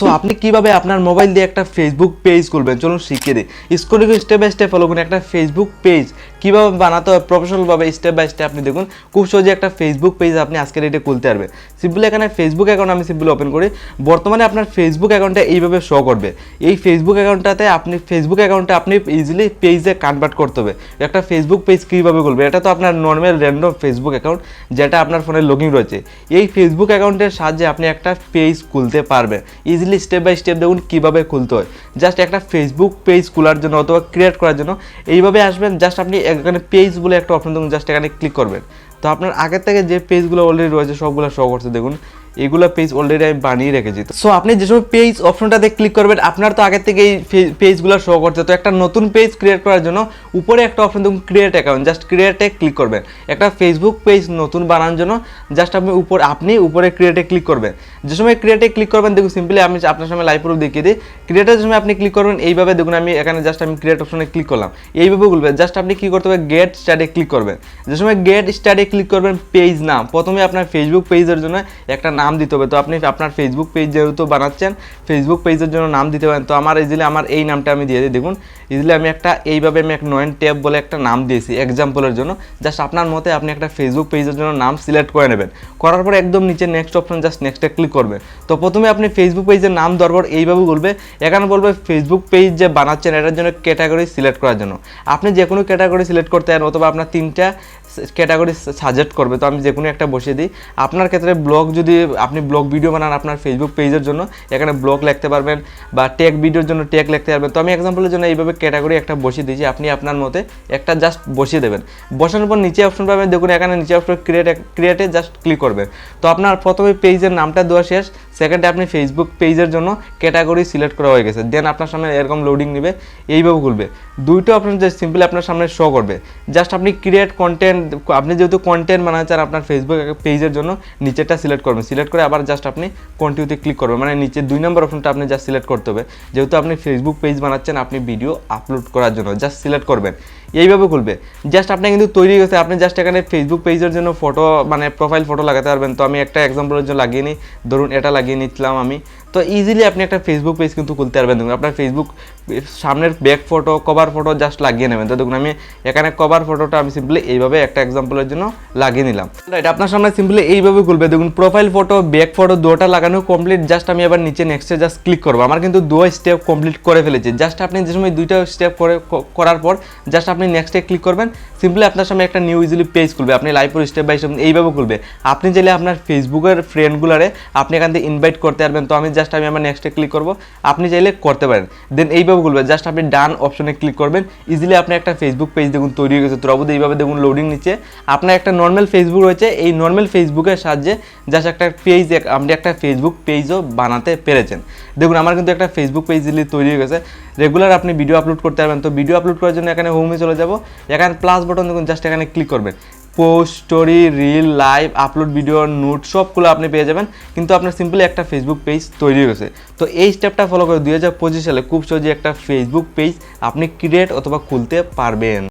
So আপনি কীভাবে আপনার মোবাইল দিয়ে একটা ফেসবুক পেজ খুলবেন? চলুন শিখিয়ে দিই। স্কুলে স্টেপ বাই স্টেপ ফলো করুন। একটা ফেসবুক পেজ কীভাবে বানাতে হয় প্রফেশনালভাবে স্টেপ বাই স্টেপ আপনি দেখুন। খুব সহজে একটা ফেসবুক পেজ আপনি আজকের এটা খুলতে পারবে সিম্পলি এখানে ফেসবুক অ্যাকাউন্ট আমি সিম্পলি ওপেন করি। বর্তমানে আপনার ফেসবুক অ্যাকাউন্টটা এইভাবে শো করবে। এই ফেসবুক অ্যাকাউন্টটাতে আপনি ফেসবুক অ্যাকাউন্টে আপনি ইজিলি পেজে কনভার্ট করতে হবে। একটা ফেসবুক পেজ কীভাবে খুলবে? এটা তো আপনার নর্মাল র্যান্ডম ফেসবুক অ্যাকাউন্ট যেটা আপনার ফোনে লগ রয়েছে। এই ফেসবুক অ্যাকাউন্টের সাহায্যে আপনি একটা পেজ খুলতে পারবেন। ইজিলি স্টেপ বাই স্টেপ দেখুন কীভাবে খুলতে হয়। জাস্ট একটা ফেসবুক পেজ খোলার জন্য অথবা ক্রিয়েট করার জন্য এইভাবে আসবেন জাস্ট আপনি এখানে পেজ বলে একটা অপশন দেখুন জাস্ট এখানে ক্লিক করবেন। তো আপনার আগের থেকে যে পেজগুলো অলরেডি রয়েছে, সবগুলো শো করছে দেখুন। এগুলো পেজ অলরেডি আমি বানিয়ে রেখেছি। সো আপনি যে সময় পেজ অপশনটাতে ক্লিক করবেন, আপনার তো আগের থেকে এই পেজগুলো শো করছে। তো একটা নতুন পেজ ক্রিয়েট করার জন্য উপরে একটা অপশন দেখুন ক্রিয়েট অ্যাকাউন্ট জাস্ট ক্রিয়েটে ক্লিক করবেন। একটা ফেসবুক পেজ নতুন বানানোর জন্য জাস্ট আপনি উপর, আপনি উপরে ক্রিয়েটে ক্লিক করবেন। যে সময় ক্রিয়েটে ক্লিক করবেন, দেখুন সিম্পলি আমি আপনার সামনে লাইভ প্রুফ দেখিয়ে দিই। ক্রিয়েটের সময় আপনি ক্লিক করবেন, এইভাবে দেখুন, আমি এখানে জাস্ট আমি ক্রিয়েট অপশনে ক্লিক করলাম। এইভাবে বলবেন জাস্ট আপনি কি করতে হবে গেট স্টাডি ক্লিক করবেন। যে সময় গেট স্টাডি ক্লিক করবেন পেজ নাম। প্রথমে আপনার ফেসবুক পেজের জন্য একটা নাম দিতে হবে। তো আপনি আপনার ফেসবুক পেজ যেহেতু বানাচ্ছেন ফেসবুক পেজের জন্য নাম দিতে পারেন। তো আমার ইজিলি আমার এই নামটা আমি দিয়ে দিই। দেখুন ইজিলি আমি একটা, এইভাবে আমি এক নয়েন ট্যাব বলে একটা নাম দিয়েছি এক্সাম্পলের জন্য। জাস্ট আপনার মতে আপনি একটা ফেসবুক পেজের জন্য নাম সিলেক্ট করে নেবেন। করার পরে একদম নিচে নেক্সট অপশন জাস্ট নেক্সটে ক্লিক করবেন তো প্রথমে আপনি ফেসবুক পেজের নাম দরবার এইভাবে বলবে। এখানে বলবে ফেসবুক পেজ যে বানাচ্ছেন, এটার জন্য ক্যাটাগরি সিলেক্ট করার জন্য। আপনি যে কোনো ক্যাটাগরি সিলেক্ট করতে পারেন অথবা আপনার তিনটা ক্যাটাগরি সাজেস্ট করবে। তো আমি যে কোনো একটা বসিয়ে দিই। আপনার ক্ষেত্রে ব্লগ যদি আপনি ব্লগ ভিডিও বানান আপনার ফেসবুক পেজের জন্য, এখানে ব্লগ লিখতে পারবেন বা টেক ভিডিওর জন্য টেক লিখতে পারবেন। তো আমি এক্সাম্পলের জন্য এইভাবে ক্যাটাগরি একটা বসিয়ে দিয়েছি, আপনি আপনার মতে একটা জাস্ট বসিয়ে দেবেন। বসানোর পর নিচে অপশন পাবেন, দেখুন এখানে নিচে অপশন ক্রিয়েট ক্রিয়েটে জাস্ট ক্লিক করবেন। তো আপনার প্রথমে পেজের নামটা দেওয়া শেষ সেকেন্ডে আপনি ফেসবুক পেজের জন্য ক্যাটাগরি সিলেক্ট করা হয়ে গেছে। দেন আপনার সামনে এরকম লোডিং নেবে, এইভাবে খুলবে। দুইটা অপশন জাস্ট সিম্পলি আপনার সামনে শো করবে। জাস্ট আপনি ক্রিয়েট কন্টেন্ট আপনি যেহেতু কন্টেন্ট বানাতে চান আপনার ফেসবুক পেজের জন্য নিচেরটা সিলেক্ট করবেন। সিলেক্ট করে আবার জাস্ট আপনি কন্টিনিউতে ক্লিক করবেন। মানে নিচে দুই নম্বর অপশনটা আপনি জাস্ট সিলেক্ট করতে হবে। যেহেতু আপনি ফেসবুক পেজ বানাচ্ছেন, আপনি ভিডিও আপলোড করার জন্য জাস্ট সিলেক্ট করবেন। এইভাবে খুলবে। জাস্ট আপনার কিন্তু তৈরি হয়েছে আপনি জাস্ট এখানে ফেসবুক পেজের জন্য ফটো মানে প্রোফাইল ফটো লাগাতে পারবেন। তো আমি একটা এক্সাম্পলের জন্য লাগিয়ে নিই। ধরুন এটা লাগিয়ে নিচ্ছিলাম আমি। তো ইজিলি আপনি একটা ফেসবুক পেজ কিন্তু খুলতে পারবেন। দেখুন, আপনার ফেসবুক সামনের back photo cover photo just লাগিয়ে নেবেন। তো দেখুন, আমি এখানে কভার ফটোটা আমি সিম্পলি এইভাবে একটা এক্সাম্পলের জন্য লাগিয়ে নিলাম। রাইট আপনার সামনে সিম্পলি এইভাবে খুলবে। দেখুন প্রোফাইল ফটো ব্যাক ফটো দুটা লাগানো কমপ্লিট জাস্ট আমি এবার নিচে নেক্সটে জাস্ট ক্লিক করব। আমার কিন্তু দুটো স্টেপ কমপ্লিট করে ফেলেছি। জাস্ট আপনি যে সময় দুইটা স্টেপ করে করার পর জাস্ট আপনি নেক্সটে ক্লিক করবেন। সিম্পলি আপনার সামনে একটা নিউ ইজিলি পেজ খুলবে। আপনি লাইভ স্টেপ বাই স্টেপ এইভাবে খুলবে। আপনি চাইলে আপনার ফেসবুকের ফ্রেন্ডগুলারে আপনি এখান থেকে ইনভাইট করতে পারবেন। তো আমি জাস্ট আমি আমার নেক্সটে ক্লিক করব। আপনি চাইলে করতে পারেন। দেন এইভাবে খুলবে জাস্ট আপনি ডান অপশনে ক্লিক করবেন। ইজিলি আপনি একটা ফেসবুক পেজ দেখুন, তৈরি হয়ে গেছে। তোরাবুদ এইভাবে দেখুন লোডিং নিচ্ছে। আপনার একটা নর্মাল ফেসবুক রয়েছে। এই নর্মাল ফেসবুকের সাহায্যে জাস্ট একটা পেজ আপনি একটা ফেসবুক পেজও বানাতে পেরেছেন। দেখুন, আমার কিন্তু একটা ফেসবুক পেজ ইজিলি তৈরি হয়ে গেছে। রেগুলার আপনি ভিডিও আপলোড করতে পারবেন। তো ভিডিও আপলোড করার জন্য এখানে হোমে চলে যাব। এখানে প্লাস বাটন দেখুন জাস্ট এখানে ক্লিক করবেন। Post story reel live upload video note সবগুলো আপনি পেয়ে যাবেন। কিন্তু আপনার সিম্পলি একটা ফেসবুক পেজ তৈরি হয়েছে। তো এই স্টেপটা ফলো করে দুই হাজার পঁচিশ সালে খুব সহজে একটা ফেসবুক পেজ আপনি ক্রিয়েট অথবা খুলতে পারবেন।